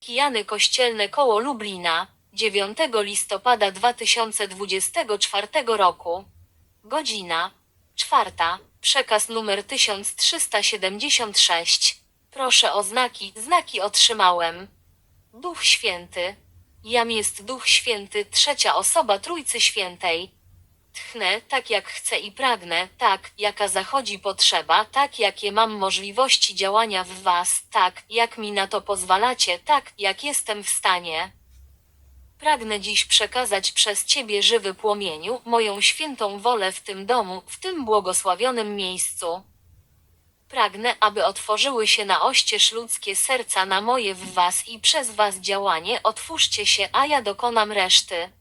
Kijany Kościelne Koło Lublina, 9 listopada 2024 roku. Godzina. Czwarta. Przekaz numer 1376. Proszę o znaki, znaki otrzymałem. Duch Święty. Jam jest Duch Święty, trzecia osoba Trójcy Świętej. Tchnę tak jak chcę i pragnę, tak jaka zachodzi potrzeba, tak jakie mam możliwości działania w Was, tak jak mi na to pozwalacie, tak jak jestem w stanie. Pragnę dziś przekazać przez Ciebie żywy płomieniu, moją świętą wolę w tym domu, w tym błogosławionym miejscu. Pragnę, aby otworzyły się na oścież ludzkie serca na moje w Was i przez Was działanie, otwórzcie się, a ja dokonam reszty.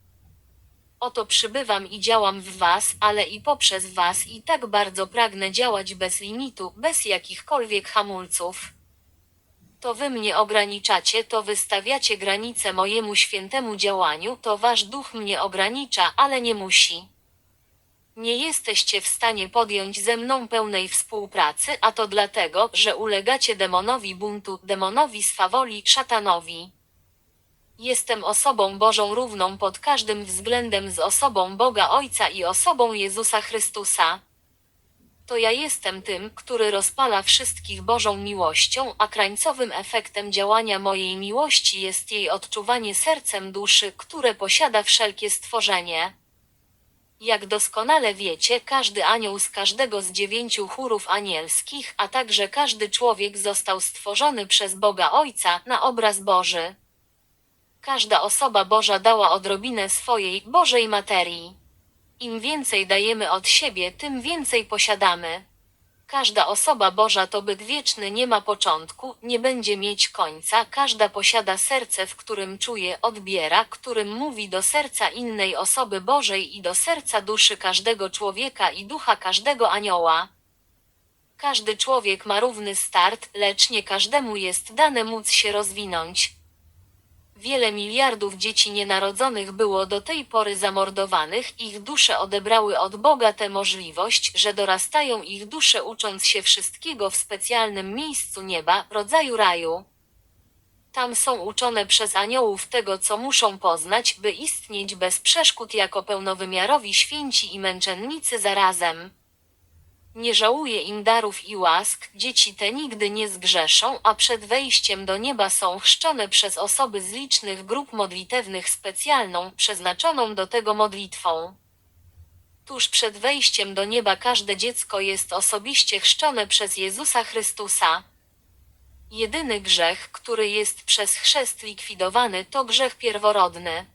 Oto przybywam i działam w Was, ale i poprzez Was i tak bardzo pragnę działać bez limitu, bez jakichkolwiek hamulców. To Wy mnie ograniczacie, to wystawiacie granice mojemu świętemu działaniu, to Wasz duch mnie ogranicza, ale nie musi. Nie jesteście w stanie podjąć ze mną pełnej współpracy, a to dlatego, że ulegacie demonowi buntu, demonowi swawoli, szatanowi. Jestem osobą Bożą równą pod każdym względem z osobą Boga Ojca i osobą Jezusa Chrystusa. To ja jestem tym, który rozpala wszystkich Bożą miłością, a krańcowym efektem działania mojej miłości jest jej odczuwanie sercem duszy, które posiada wszelkie stworzenie. Jak doskonale wiecie, każdy anioł z każdego z dziewięciu chórów anielskich, a także każdy człowiek został stworzony przez Boga Ojca na obraz Boży. Każda osoba Boża dała odrobinę swojej Bożej materii. Im więcej dajemy od siebie, tym więcej posiadamy. Każda osoba Boża to byt wieczny nie ma początku, nie będzie mieć końca, każda posiada serce, w którym czuje, odbiera, którym mówi do serca innej osoby Bożej i do serca duszy każdego człowieka i ducha każdego anioła. Każdy człowiek ma równy start, lecz nie każdemu jest dane móc się rozwinąć. Wiele miliardów dzieci nienarodzonych było do tej pory zamordowanych, ich dusze odebrały od Boga tę możliwość, że dorastają ich dusze ucząc się wszystkiego w specjalnym miejscu nieba, rodzaju raju. Tam są uczone przez aniołów tego, co muszą poznać, by istnieć bez przeszkód jako pełnowymiarowi święci i męczennicy zarazem. Nie żałuje im darów i łask, dzieci te nigdy nie zgrzeszą, a przed wejściem do nieba są chrzczone przez osoby z licznych grup modlitewnych specjalną, przeznaczoną do tego modlitwą. Tuż przed wejściem do nieba każde dziecko jest osobiście chrzczone przez Jezusa Chrystusa. Jedyny grzech, który jest przez chrzest likwidowany, to grzech pierworodny.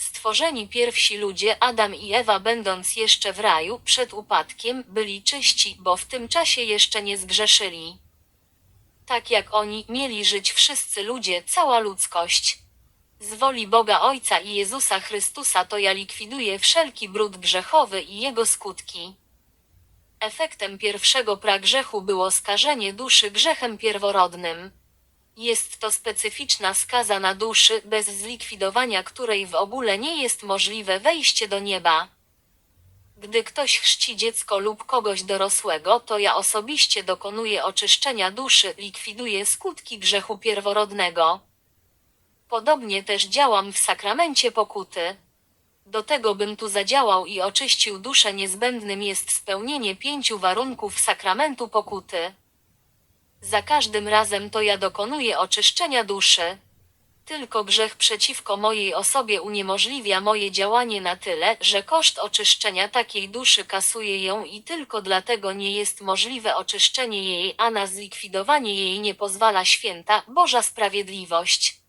Stworzeni pierwsi ludzie Adam i Ewa będąc jeszcze w raju przed upadkiem byli czyści, bo w tym czasie jeszcze nie zgrzeszyli. Tak jak oni mieli żyć wszyscy ludzie, cała ludzkość. Z woli Boga Ojca i Jezusa Chrystusa to ja likwiduję wszelki brud grzechowy i jego skutki. Efektem pierwszego pragrzechu było skażenie duszy grzechem pierworodnym. Jest to specyficzna skaza na duszy, bez zlikwidowania której w ogóle nie jest możliwe wejście do nieba. Gdy ktoś chrzci dziecko lub kogoś dorosłego, to ja osobiście dokonuję oczyszczenia duszy, likwiduję skutki grzechu pierworodnego. Podobnie też działam w sakramencie pokuty. Do tego bym tu zadziałał i oczyścił duszę niezbędnym jest spełnienie pięciu warunków sakramentu pokuty. Za każdym razem to ja dokonuję oczyszczenia duszy. Tylko grzech przeciwko mojej osobie uniemożliwia moje działanie na tyle, że koszt oczyszczenia takiej duszy kasuje ją i tylko dlatego nie jest możliwe oczyszczenie jej, a na zlikwidowanie jej nie pozwala święta Boża Sprawiedliwość.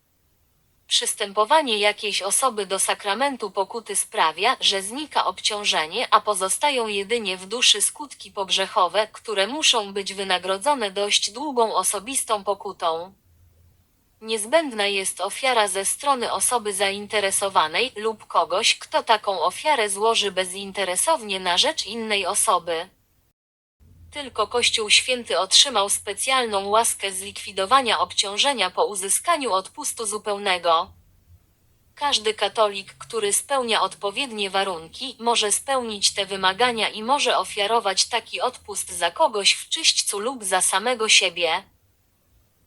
Przystępowanie jakiejś osoby do sakramentu pokuty sprawia, że znika obciążenie, a pozostają jedynie w duszy skutki pogrzechowe, które muszą być wynagrodzone dość długą osobistą pokutą. Niezbędna jest ofiara ze strony osoby zainteresowanej lub kogoś, kto taką ofiarę złoży bezinteresownie na rzecz innej osoby. Tylko Kościół Święty otrzymał specjalną łaskę zlikwidowania obciążenia po uzyskaniu odpustu zupełnego. Każdy katolik, który spełnia odpowiednie warunki, może spełnić te wymagania i może ofiarować taki odpust za kogoś w czyśćcu lub za samego siebie.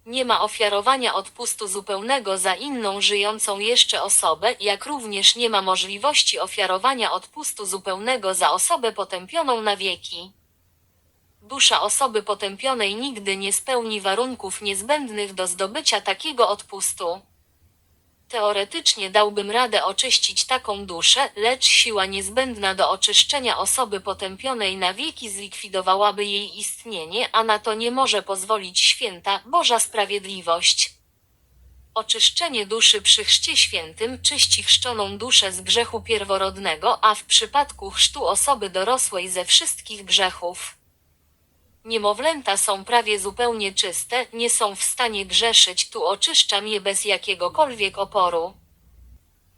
Nie ma ofiarowania odpustu zupełnego za inną żyjącą jeszcze osobę, jak również nie ma możliwości ofiarowania odpustu zupełnego za osobę potępioną na wieki. Dusza osoby potępionej nigdy nie spełni warunków niezbędnych do zdobycia takiego odpustu. Teoretycznie dałbym radę oczyścić taką duszę, lecz siła niezbędna do oczyszczenia osoby potępionej na wieki zlikwidowałaby jej istnienie, a na to nie może pozwolić święta Boża Sprawiedliwość. Oczyszczenie duszy przy chrzcie świętym czyści chrzczoną duszę z grzechu pierworodnego, a w przypadku chrztu osoby dorosłej ze wszystkich grzechów. Niemowlęta są prawie zupełnie czyste, nie są w stanie grzeszyć, tu oczyszczam je bez jakiegokolwiek oporu.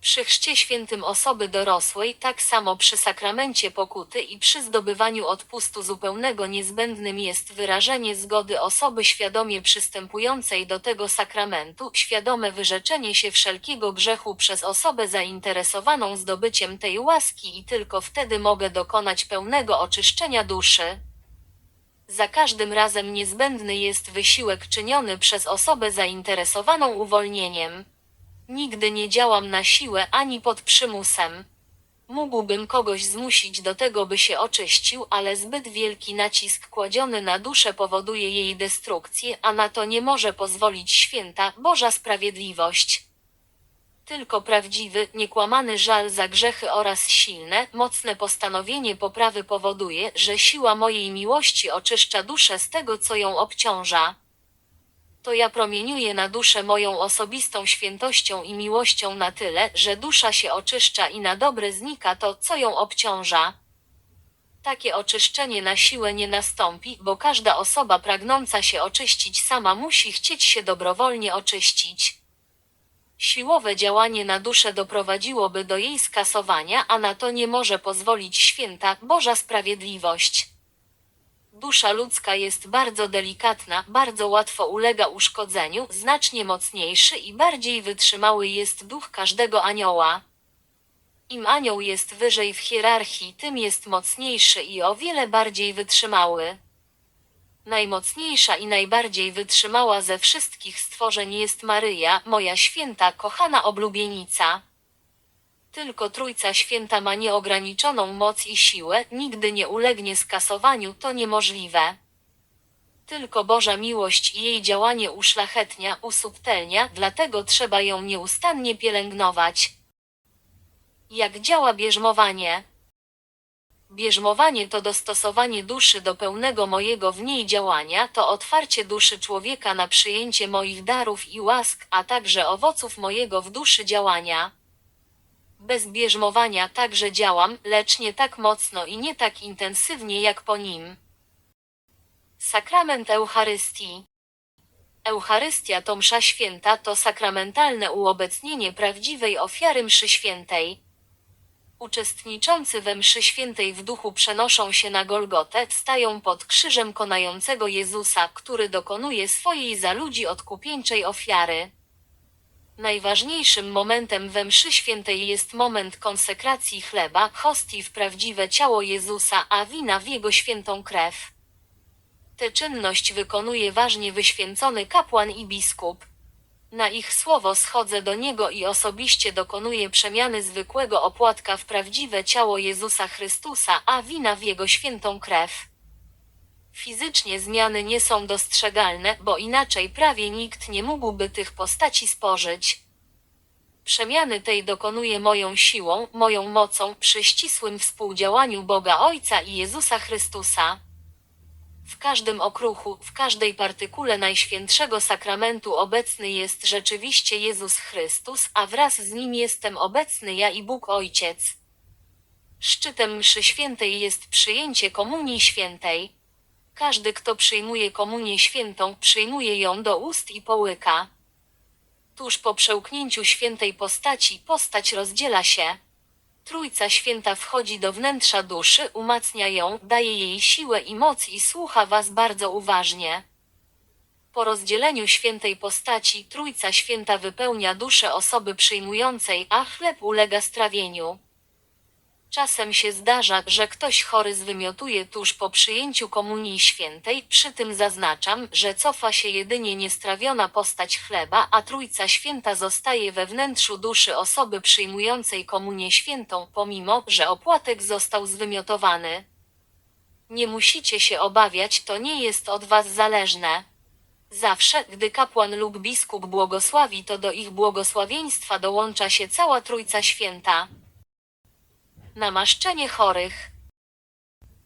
Przy chrzcie świętym osoby dorosłej, tak samo przy sakramencie pokuty i przy zdobywaniu odpustu zupełnego niezbędnym jest wyrażenie zgody osoby świadomie przystępującej do tego sakramentu, świadome wyrzeczenie się wszelkiego grzechu przez osobę zainteresowaną zdobyciem tej łaski i tylko wtedy mogę dokonać pełnego oczyszczenia duszy. Za każdym razem niezbędny jest wysiłek czyniony przez osobę zainteresowaną uwolnieniem. Nigdy nie działam na siłę ani pod przymusem. Mógłbym kogoś zmusić do tego, by się oczyścił, ale zbyt wielki nacisk kładziony na duszę powoduje jej destrukcję, a na to nie może pozwolić święta Boża Sprawiedliwość. Tylko prawdziwy, niekłamany żal za grzechy oraz silne, mocne postanowienie poprawy powoduje, że siła mojej miłości oczyszcza duszę z tego, co ją obciąża. To ja promieniuję na duszę moją osobistą świętością i miłością na tyle, że dusza się oczyszcza i na dobre znika to, co ją obciąża. Takie oczyszczenie na siłę nie nastąpi, bo każda osoba pragnąca się oczyścić sama musi chcieć się dobrowolnie oczyścić. Siłowe działanie na duszę doprowadziłoby do jej skasowania, a na to nie może pozwolić święta Boża Sprawiedliwość. Dusza ludzka jest bardzo delikatna, bardzo łatwo ulega uszkodzeniu, znacznie mocniejszy i bardziej wytrzymały jest duch każdego anioła. Im anioł jest wyżej w hierarchii, tym jest mocniejszy i o wiele bardziej wytrzymały. Najmocniejsza i najbardziej wytrzymała ze wszystkich stworzeń jest Maryja, moja święta, kochana oblubienica. Tylko Trójca Święta ma nieograniczoną moc i siłę, nigdy nie ulegnie skasowaniu, to niemożliwe. Tylko Boża miłość i jej działanie uszlachetnia, usubtelnia, dlatego trzeba ją nieustannie pielęgnować. Jak działa bierzmowanie? Bierzmowanie to dostosowanie duszy do pełnego mojego w niej działania, to otwarcie duszy człowieka na przyjęcie moich darów i łask, a także owoców mojego w duszy działania. Bez bierzmowania także działam, lecz nie tak mocno i nie tak intensywnie jak po nim. Sakrament Eucharystii Eucharystia to msza święta, to sakramentalne uobecnienie prawdziwej ofiary mszy świętej. Uczestniczący we mszy świętej w duchu przenoszą się na Golgotę, stają pod krzyżem konającego Jezusa, który dokonuje swojej za ludzi odkupieńczej ofiary. Najważniejszym momentem we mszy świętej jest moment konsekracji chleba, hostii w prawdziwe ciało Jezusa, a wina w jego świętą krew. Tę czynność wykonuje ważnie wyświęcony kapłan i biskup. Na ich słowo schodzę do niego i osobiście dokonuję przemiany zwykłego opłatka w prawdziwe ciało Jezusa Chrystusa, a wina w jego świętą krew. Fizycznie zmiany nie są dostrzegalne, bo inaczej prawie nikt nie mógłby tych postaci spożyć. Przemiany tej dokonuje moją siłą, moją mocą, przy ścisłym współdziałaniu Boga Ojca i Jezusa Chrystusa. W każdym okruchu, w każdej partykule Najświętszego Sakramentu obecny jest rzeczywiście Jezus Chrystus, a wraz z Nim jestem obecny ja i Bóg Ojciec. Szczytem mszy świętej jest przyjęcie Komunii Świętej. Każdy, kto przyjmuje Komunię Świętą, przyjmuje ją do ust i połyka. Tuż po przełknięciu świętej postaci, postać rozdziela się. Trójca Święta wchodzi do wnętrza duszy, umacnia ją, daje jej siłę i moc i słucha was bardzo uważnie. Po rozdzieleniu świętej postaci Trójca Święta wypełnia duszę osoby przyjmującej, a chleb ulega strawieniu. Czasem się zdarza, że ktoś chory zwymiotuje tuż po przyjęciu Komunii Świętej, przy tym zaznaczam, że cofa się jedynie niestrawiona postać chleba, a Trójca Święta zostaje we wnętrzu duszy osoby przyjmującej Komunię Świętą, pomimo, że opłatek został zwymiotowany. Nie musicie się obawiać, to nie jest od was zależne. Zawsze, gdy kapłan lub biskup błogosławi, to do ich błogosławieństwa dołącza się cała Trójca Święta. Namaszczenie chorych.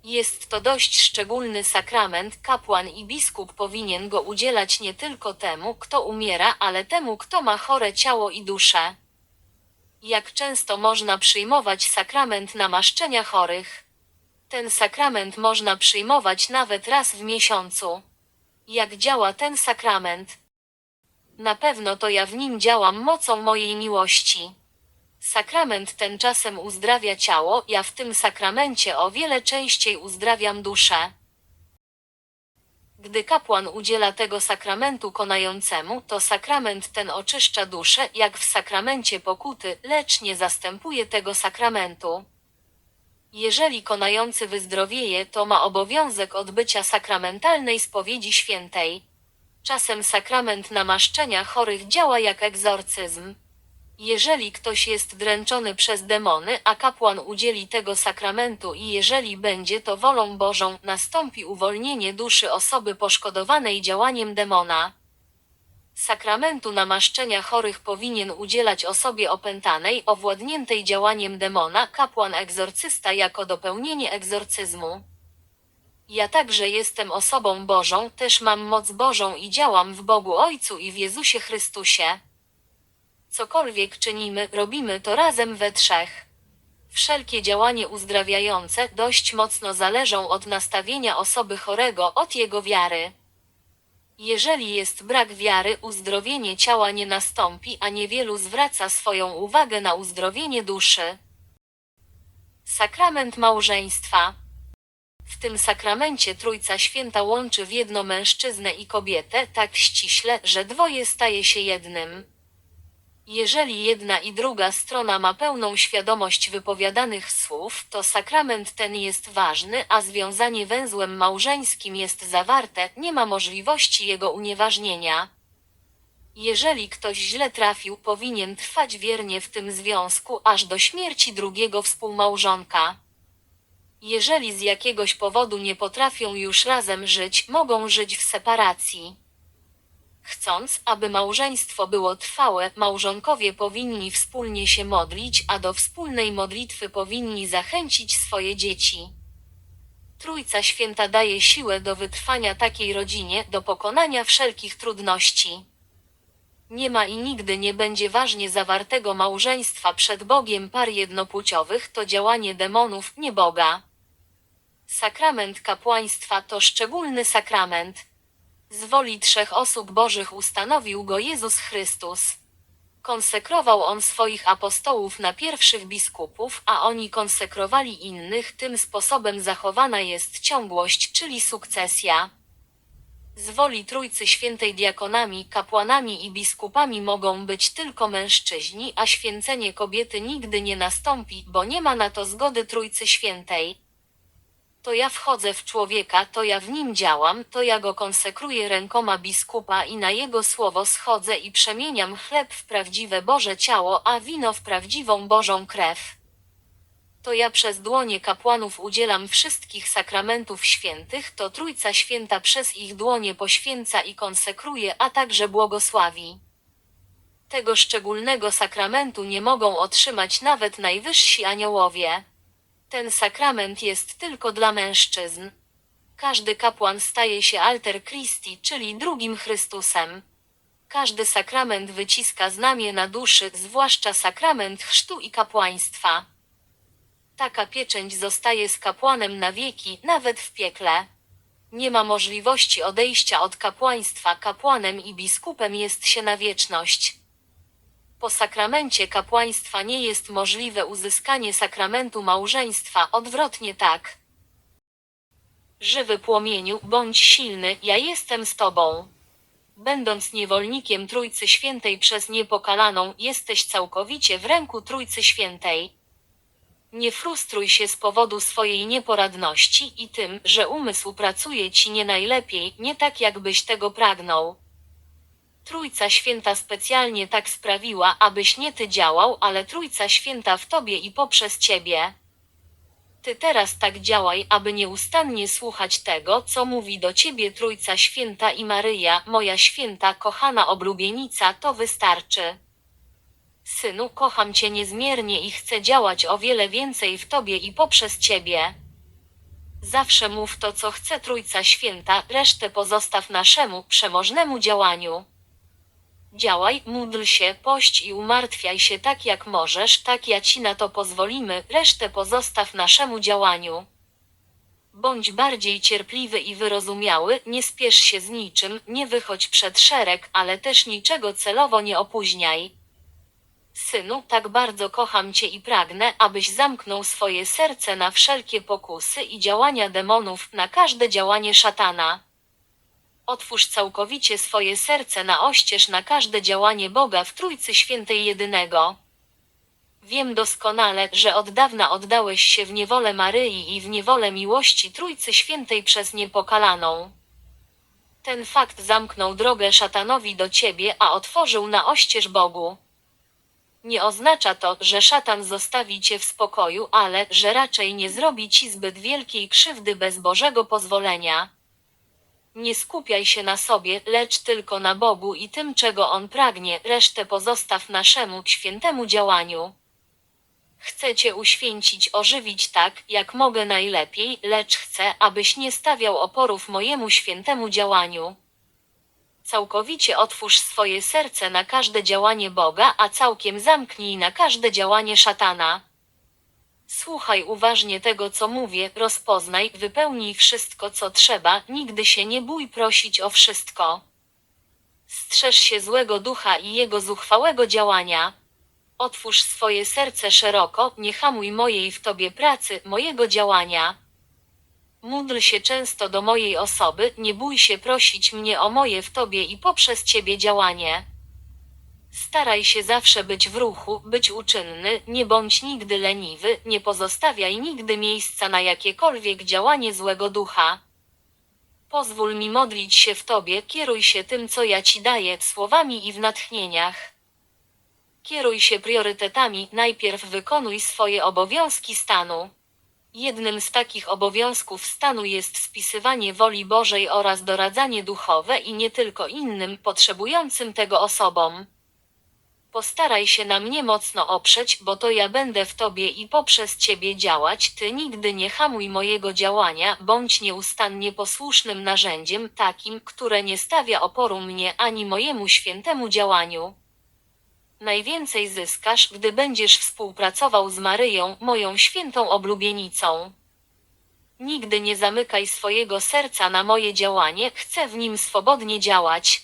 Jest to dość szczególny sakrament, kapłan i biskup powinien go udzielać nie tylko temu, kto umiera, ale temu, kto ma chore ciało i duszę. Jak często można przyjmować sakrament namaszczenia chorych? Ten sakrament można przyjmować nawet raz w miesiącu. Jak działa ten sakrament? Na pewno to ja w nim działam mocą mojej miłości. Sakrament ten czasem uzdrawia ciało, ja w tym sakramencie o wiele częściej uzdrawiam duszę. Gdy kapłan udziela tego sakramentu konającemu, to sakrament ten oczyszcza duszę, jak w sakramencie pokuty, lecz nie zastępuje tego sakramentu. Jeżeli konający wyzdrowieje, to ma obowiązek odbycia sakramentalnej spowiedzi świętej. Czasem sakrament namaszczenia chorych działa jak egzorcyzm. Jeżeli ktoś jest dręczony przez demony, a kapłan udzieli tego sakramentu i jeżeli będzie to wolą Bożą, nastąpi uwolnienie duszy osoby poszkodowanej działaniem demona. Sakramentu namaszczenia chorych powinien udzielać osobie opętanej, owładniętej działaniem demona, kapłan egzorcysta jako dopełnienie egzorcyzmu. Ja także jestem osobą Bożą, też mam moc Bożą i działam w Bogu Ojcu i w Jezusie Chrystusie. Cokolwiek czynimy, robimy to razem we trzech. Wszelkie działanie uzdrawiające dość mocno zależą od nastawienia osoby chorego, od jego wiary. Jeżeli jest brak wiary, uzdrowienie ciała nie nastąpi, a niewielu zwraca swoją uwagę na uzdrowienie duszy. Sakrament małżeństwa. W tym sakramencie Trójca Święta łączy w jedno mężczyznę i kobietę tak ściśle, że dwoje staje się jednym. Jeżeli jedna i druga strona ma pełną świadomość wypowiadanych słów, to sakrament ten jest ważny, a związanie węzłem małżeńskim jest zawarte, nie ma możliwości jego unieważnienia. Jeżeli ktoś źle trafił, powinien trwać wiernie w tym związku aż do śmierci drugiego współmałżonka. Jeżeli z jakiegoś powodu nie potrafią już razem żyć, mogą żyć w separacji. Chcąc, aby małżeństwo było trwałe, małżonkowie powinni wspólnie się modlić, a do wspólnej modlitwy powinni zachęcić swoje dzieci. Trójca Święta daje siłę do wytrwania takiej rodzinie, do pokonania wszelkich trudności. Nie ma i nigdy nie będzie ważnie zawartego małżeństwa przed Bogiem par jednopłciowych, to działanie demonów, nie Boga. Sakrament kapłaństwa to szczególny sakrament. Z woli trzech osób bożych ustanowił go Jezus Chrystus. Konsekrował on swoich apostołów na pierwszych biskupów, a oni konsekrowali innych, tym sposobem zachowana jest ciągłość, czyli sukcesja. Z woli Trójcy Świętej diakonami, kapłanami i biskupami mogą być tylko mężczyźni, a święcenie kobiety nigdy nie nastąpi, bo nie ma na to zgody Trójcy Świętej. To ja wchodzę w człowieka, to ja w nim działam, to ja go konsekruję rękoma biskupa i na jego słowo schodzę i przemieniam chleb w prawdziwe Boże ciało, a wino w prawdziwą Bożą krew. To ja przez dłonie kapłanów udzielam wszystkich sakramentów świętych, to Trójca Święta przez ich dłonie poświęca i konsekruje, a także błogosławi. Tego szczególnego sakramentu nie mogą otrzymać nawet najwyżsi aniołowie. Ten sakrament jest tylko dla mężczyzn. Każdy kapłan staje się alter Christi, czyli drugim Chrystusem. Każdy sakrament wyciska znamie na duszy, zwłaszcza sakrament chrztu i kapłaństwa. Taka pieczęć zostaje z kapłanem na wieki, nawet w piekle. Nie ma możliwości odejścia od kapłaństwa, kapłanem i biskupem jest się na wieczność. Po sakramencie kapłaństwa nie jest możliwe uzyskanie sakramentu małżeństwa, odwrotnie tak. Żywy płomieniu, bądź silny, ja jestem z tobą. Będąc niewolnikiem Trójcy Świętej przez niepokalaną, jesteś całkowicie w ręku Trójcy Świętej. Nie frustruj się z powodu swojej nieporadności i tym, że umysł pracuje ci nie najlepiej, nie tak jakbyś tego pragnął. Trójca Święta specjalnie tak sprawiła, abyś nie ty działał, ale Trójca Święta w tobie i poprzez ciebie. Ty teraz tak działaj, aby nieustannie słuchać tego, co mówi do ciebie Trójca Święta i Maryja, moja święta, kochana oblubienica, to wystarczy. Synu, kocham cię niezmiernie i chcę działać o wiele więcej w tobie i poprzez ciebie. Zawsze mów to, co chce Trójca Święta, resztę pozostaw naszemu, przemożnemu działaniu. Działaj, módl się, pość i umartwiaj się tak jak możesz, tak ja ci na to pozwolimy, resztę pozostaw naszemu działaniu. Bądź bardziej cierpliwy i wyrozumiały, nie spiesz się z niczym, nie wychodź przed szereg, ale też niczego celowo nie opóźniaj. Synu, tak bardzo kocham cię i pragnę, abyś zamknął swoje serce na wszelkie pokusy i działania demonów, na każde działanie szatana. Otwórz całkowicie swoje serce na oścież na każde działanie Boga w Trójcy Świętej Jedynego. Wiem doskonale, że od dawna oddałeś się w niewolę Maryi i w niewolę miłości Trójcy Świętej przez niepokalaną. Ten fakt zamknął drogę szatanowi do ciebie, a otworzył na oścież Bogu. Nie oznacza to, że szatan zostawi cię w spokoju, ale że raczej nie zrobi ci zbyt wielkiej krzywdy bez Bożego pozwolenia. Nie skupiaj się na sobie, lecz tylko na Bogu i tym, czego On pragnie, resztę pozostaw naszemu świętemu działaniu. Chcę Cię uświęcić, ożywić tak, jak mogę najlepiej, lecz chcę, abyś nie stawiał oporów mojemu świętemu działaniu. Całkowicie otwórz swoje serce na każde działanie Boga, a całkiem zamknij na każde działanie szatana. Słuchaj uważnie tego, co mówię, rozpoznaj, wypełnij wszystko, co trzeba, nigdy się nie bój prosić o wszystko. Strzeż się złego ducha i jego zuchwałego działania. Otwórz swoje serce szeroko, nie hamuj mojej w tobie pracy, mojego działania. Módl się często do mojej osoby, nie bój się prosić mnie o moje w tobie i poprzez ciebie działanie. Staraj się zawsze być w ruchu, być uczynny, nie bądź nigdy leniwy, nie pozostawiaj nigdy miejsca na jakiekolwiek działanie złego ducha. Pozwól mi modlić się w Tobie, kieruj się tym, co ja Ci daję, słowami i w natchnieniach. Kieruj się priorytetami, najpierw wykonuj swoje obowiązki stanu. Jednym z takich obowiązków stanu jest spisywanie woli Bożej oraz doradzanie duchowe i nie tylko innym potrzebującym tego osobom. Postaraj się na mnie mocno oprzeć, bo to ja będę w tobie i poprzez ciebie działać. Ty nigdy nie hamuj mojego działania, bądź nieustannie posłusznym narzędziem, takim, które nie stawia oporu mnie ani mojemu świętemu działaniu. Najwięcej zyskasz, gdy będziesz współpracował z Maryją, moją świętą oblubienicą. Nigdy nie zamykaj swojego serca na moje działanie, chcę w nim swobodnie działać.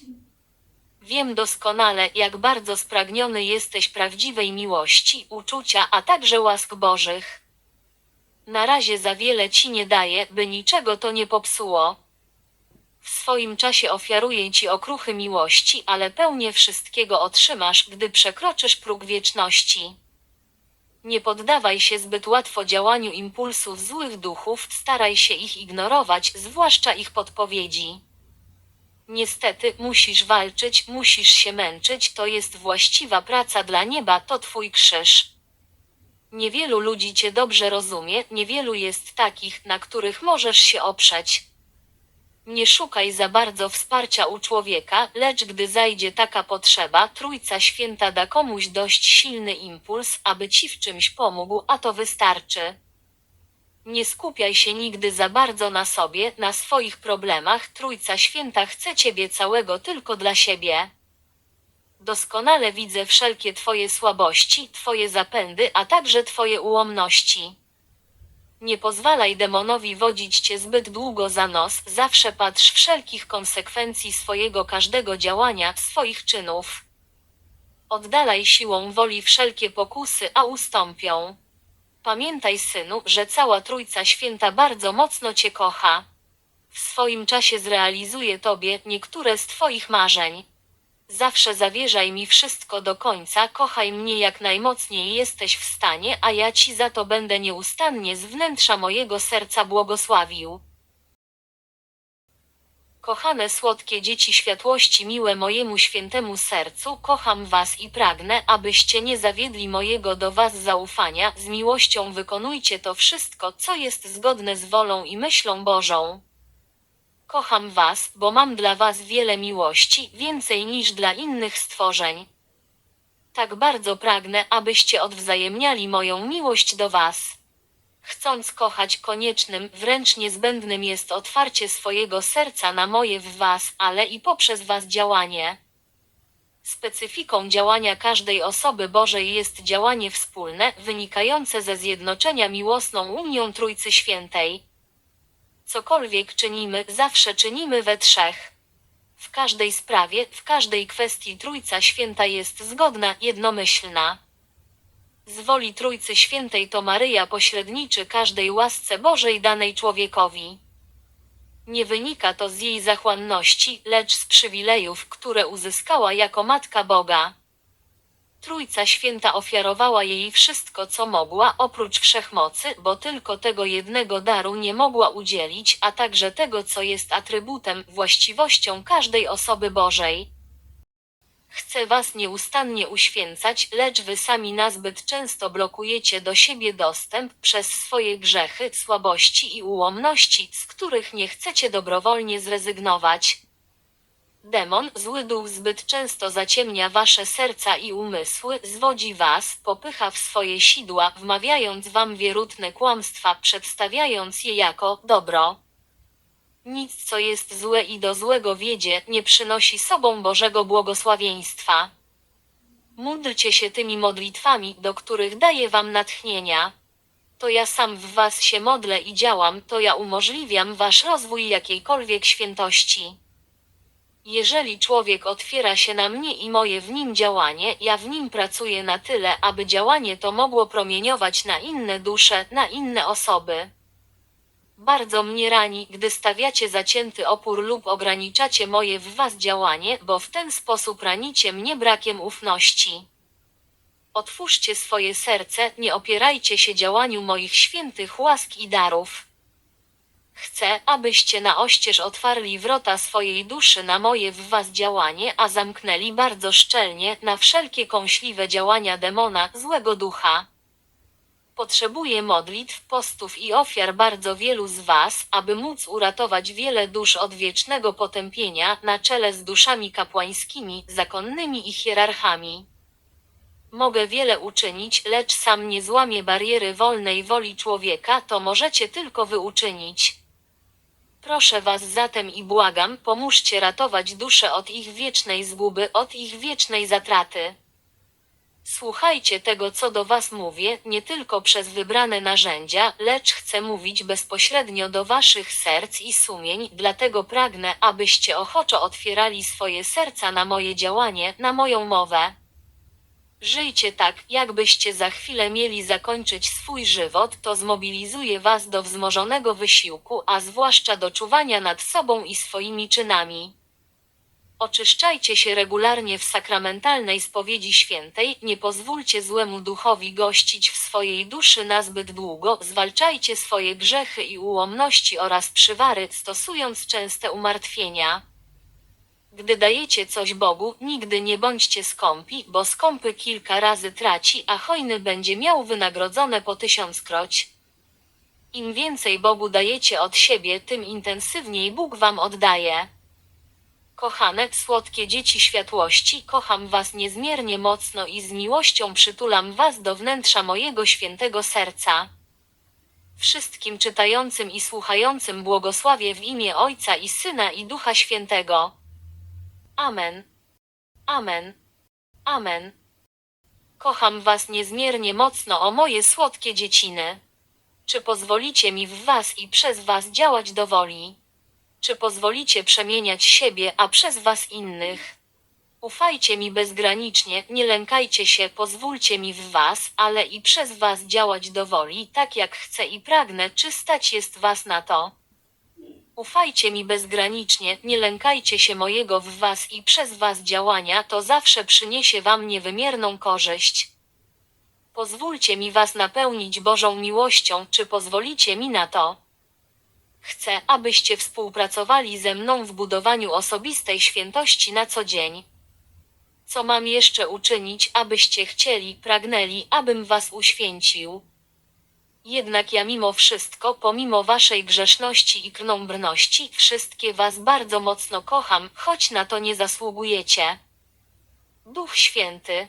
Wiem doskonale, jak bardzo spragniony jesteś prawdziwej miłości, uczucia, a także łask Bożych. Na razie za wiele ci nie daję, by niczego to nie popsuło. W swoim czasie ofiaruję ci okruchy miłości, ale pełnię wszystkiego otrzymasz, gdy przekroczysz próg wieczności. Nie poddawaj się zbyt łatwo działaniu impulsów złych duchów, staraj się ich ignorować, zwłaszcza ich podpowiedzi. Niestety, musisz walczyć, musisz się męczyć, to jest właściwa praca dla nieba, to twój krzyż. Niewielu ludzi cię dobrze rozumie, niewielu jest takich, na których możesz się oprzeć. Nie szukaj za bardzo wsparcia u człowieka, lecz gdy zajdzie taka potrzeba, Trójca Święta da komuś dość silny impuls, aby ci w czymś pomógł, a to wystarczy. Nie skupiaj się nigdy za bardzo na sobie, na swoich problemach. Trójca Święta chce ciebie całego tylko dla siebie. Doskonale widzę wszelkie Twoje słabości, Twoje zapędy, a także Twoje ułomności. Nie pozwalaj demonowi wodzić cię zbyt długo za nos, zawsze patrz wszelkich konsekwencji swojego każdego działania, swoich czynów. Oddalaj siłą woli wszelkie pokusy, a ustąpią. Pamiętaj, synu, że cała Trójca Święta bardzo mocno cię kocha. W swoim czasie zrealizuje tobie niektóre z twoich marzeń. Zawsze zawierzaj mi wszystko do końca, kochaj mnie jak najmocniej jesteś w stanie, a ja ci za to będę nieustannie z wnętrza mojego serca błogosławił. Kochane słodkie dzieci światłości miłe mojemu świętemu sercu, kocham was i pragnę, abyście nie zawiedli mojego do was zaufania, z miłością wykonujcie to wszystko, co jest zgodne z wolą i myślą Bożą. Kocham was, bo mam dla was wiele miłości, więcej niż dla innych stworzeń. Tak bardzo pragnę, abyście odwzajemniali moją miłość do was. Chcąc kochać koniecznym, wręcz niezbędnym jest otwarcie swojego serca na moje w was, ale i poprzez was działanie. Specyfiką działania każdej osoby Bożej jest działanie wspólne, wynikające ze zjednoczenia miłosną unią Trójcy Świętej. Cokolwiek czynimy, zawsze czynimy we trzech. W każdej sprawie, w każdej kwestii Trójca Święta jest zgodna, jednomyślna. Z woli Trójcy Świętej to Maryja pośredniczy każdej łasce Bożej danej człowiekowi. Nie wynika to z jej zachłanności, lecz z przywilejów, które uzyskała jako Matka Boga. Trójca Święta ofiarowała jej wszystko, co mogła, oprócz wszechmocy, bo tylko tego jednego daru nie mogła udzielić, a także tego, co jest atrybutem, właściwością każdej osoby Bożej. Chcę was nieustannie uświęcać, lecz wy sami nazbyt często blokujecie do siebie dostęp przez swoje grzechy, słabości i ułomności, z których nie chcecie dobrowolnie zrezygnować. Demon, zły duch zbyt często zaciemnia wasze serca i umysły, zwodzi was, popycha w swoje sidła, wmawiając wam wierutne kłamstwa, przedstawiając je jako dobro. Nic, co jest złe i do złego wiedzie, nie przynosi sobą Bożego błogosławieństwa. Módlcie się tymi modlitwami, do których daję wam natchnienia. To ja sam w was się modlę i działam, to ja umożliwiam wasz rozwój jakiejkolwiek świętości. Jeżeli człowiek otwiera się na mnie i moje w nim działanie, ja w nim pracuję na tyle, aby działanie to mogło promieniować na inne dusze, na inne osoby. Bardzo mnie rani, gdy stawiacie zacięty opór lub ograniczacie moje w was działanie, bo w ten sposób ranicie mnie brakiem ufności. Otwórzcie swoje serce, nie opierajcie się działaniu moich świętych łask i darów. Chcę, abyście na oścież otwarli wrota swojej duszy na moje w was działanie, a zamknęli bardzo szczelnie na wszelkie kąśliwe działania demona, złego ducha. Potrzebuję modlitw, postów i ofiar bardzo wielu z Was, aby móc uratować wiele dusz od wiecznego potępienia, na czele z duszami kapłańskimi, zakonnymi i hierarchami. Mogę wiele uczynić, lecz sam nie złamię bariery wolnej woli człowieka, to możecie tylko wy uczynić. Proszę Was zatem i błagam, pomóżcie ratować dusze od ich wiecznej zguby, od ich wiecznej zatraty. Słuchajcie tego, co do Was mówię, nie tylko przez wybrane narzędzia, lecz chcę mówić bezpośrednio do Waszych serc i sumień, dlatego pragnę, abyście ochoczo otwierali swoje serca na moje działanie, na moją mowę. Żyjcie tak, jakbyście za chwilę mieli zakończyć swój żywot, to zmobilizuje Was do wzmożonego wysiłku, a zwłaszcza do czuwania nad sobą i swoimi czynami. Oczyszczajcie się regularnie w sakramentalnej spowiedzi świętej, nie pozwólcie złemu duchowi gościć w swojej duszy na zbyt długo, zwalczajcie swoje grzechy i ułomności oraz przywary, stosując częste umartwienia. Gdy dajecie coś Bogu, nigdy nie bądźcie skąpi, bo skąpy kilka razy traci, a hojny będzie miał wynagrodzone po tysiąckroć. Im więcej Bogu dajecie od siebie, tym intensywniej Bóg wam oddaje. Kochane, słodkie dzieci światłości, kocham was niezmiernie mocno i z miłością przytulam was do wnętrza mojego świętego serca. Wszystkim czytającym i słuchającym błogosławię w imię Ojca i Syna i Ducha Świętego. Amen. Amen. Amen. Kocham was niezmiernie mocno o moje słodkie dzieciny. Czy pozwolicie mi w was i przez was działać do woli? Czy pozwolicie przemieniać siebie, a przez was innych? Ufajcie mi bezgranicznie, nie lękajcie się, pozwólcie mi w was, ale i przez was działać do woli, tak jak chcę i pragnę, czy stać jest was na to? Ufajcie mi bezgranicznie, nie lękajcie się mojego w was i przez was działania, to zawsze przyniesie wam niewymierną korzyść. Pozwólcie mi was napełnić Bożą miłością, czy pozwolicie mi na to? Chcę, abyście współpracowali ze mną w budowaniu osobistej świętości na co dzień. Co mam jeszcze uczynić, abyście chcieli, pragnęli, abym was uświęcił? Jednak ja mimo wszystko, pomimo waszej grzeszności i krnąbrności, wszystkie was bardzo mocno kocham, choć na to nie zasługujecie. Duch Święty,